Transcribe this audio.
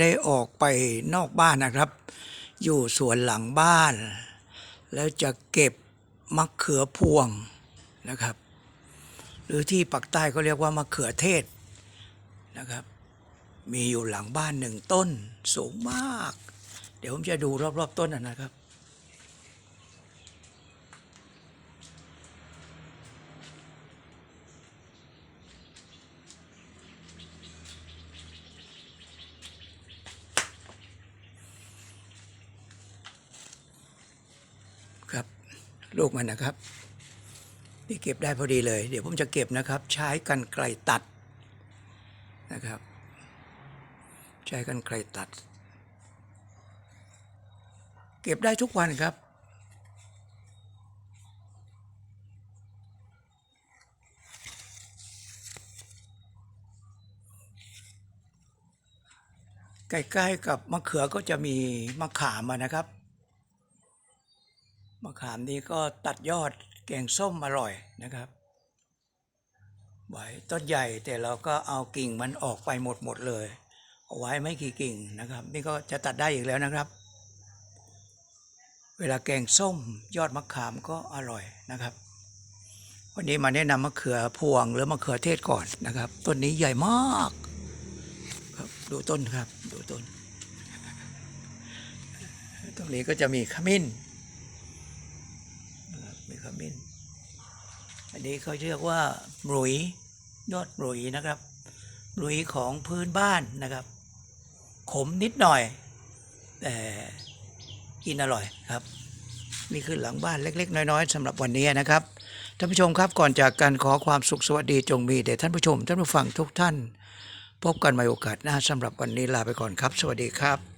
ได้ออกไปนอกบ้านนะครับ อยู่สวนหลังบ้าน แล้วจะเก็บมะเขือพวงนะครับ หรือที่ปักใต้เขาเรียกว่ามะเขือเทศนะครับ มีอยู่หลังบ้านหนึ่งต้นสูงมาก เดี๋ยวผมจะดูรอบๆต้นนะนะครับ ลูกมันนะครับนี่เก็บได้พอดีเลย เดี๋ยวผมจะเก็บนะครับ ใช้กันไกลตัดนะครับ ใช้กันไกลตัด เก็บได้ทุกวันครับใกล้ๆกับมะเขือก็จะมีมะขามนะครับ มะขามนี้ก็ตัดยอดแกงส้มอร่อยนะครับไว้ต้นใหญ่แต่เราก็เอากิ่งมันออกไปหมดหมดเลยเอาไว้ไม่กี่กิ่งนะครับ นี่ก็จะตัดได้อีกแล้วนะครับ เวลาแกงส้มยอดมะขามก็อร่อยนะครับ วันนี้มาแนะนำมะเขือพวงหรือมะเขือเทศก่อนนะครับ ต้นนี้ใหญ่มากครับดูต้นครับดูต้นตรงนี้ก็จะมีขมิ้น นขมิ้นอันนี้เขาเรียกว่าหรุยยอดหรุยนะครับหรุยของพื้นบ้านนะครับ ขมนิดหน่อยแต่กินอร่อยครับนี่คือหลังบ้านเล็ก ๆ น้อยๆสำหรับวันนี้นะครับท่านผู้ชมครับก่อนจากการขอความสุขสวัสดีจงมีแด่ท่านผู้ชมท่านผู้ฟังทุกท่าน พบกันใหม่โอกาสหน้าสำหรับวันนี้ลาไปก่อนครับ สวัสดีครับ